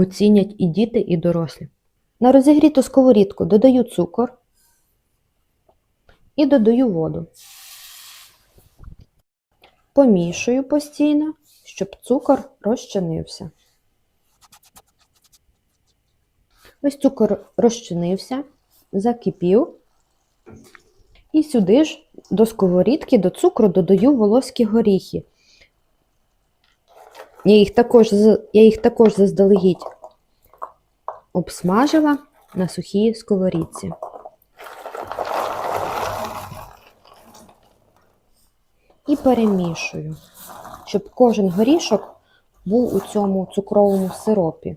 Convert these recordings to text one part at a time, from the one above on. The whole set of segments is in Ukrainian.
оцінять і діти, і дорослі. На розігріту сковорідку додаю цукор і додаю воду. Помішую постійно, щоб цукор розчинився. Ось цукор розчинився, закипів. І сюди ж до сковорідки, до цукру додаю волоські горіхи. Я їх також, я їх також заздалегідь обсмажила на сухій сковорідці. І перемішую, щоб кожен горішок був у цьому цукровому сиропі.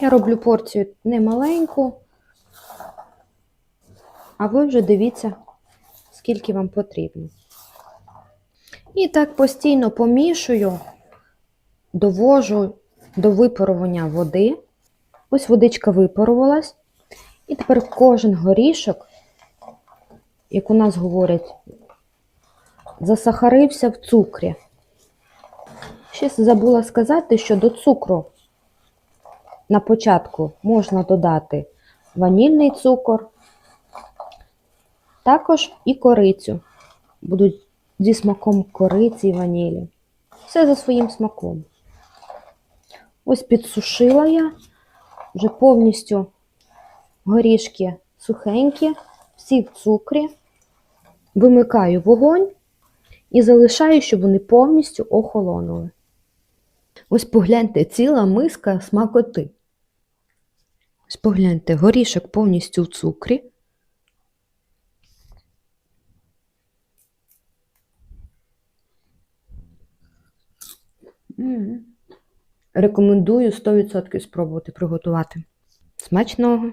Я роблю порцію немаленьку, а ви вже дивіться, скільки вам потрібно. І так постійно помішую, довожу до випарування води. Ось водичка випарувалась. І тепер кожен горішок, як у нас говорять, засахарився в цукрі. Ще забула сказати, що до цукру на початку можна додати ванільний цукор, також і корицю. Будуть зі смаком кориці і ванілі. Все за своїм смаком. Ось підсушила я вже повністю горішки сухенькі, всі в цукрі. Вимикаю вогонь і залишаю, щоб вони повністю охолонули. Ось погляньте, ціла миска смакоти. Ось погляньте, горішок повністю в цукрі. Рекомендую 100% спробувати приготувати. Смачного!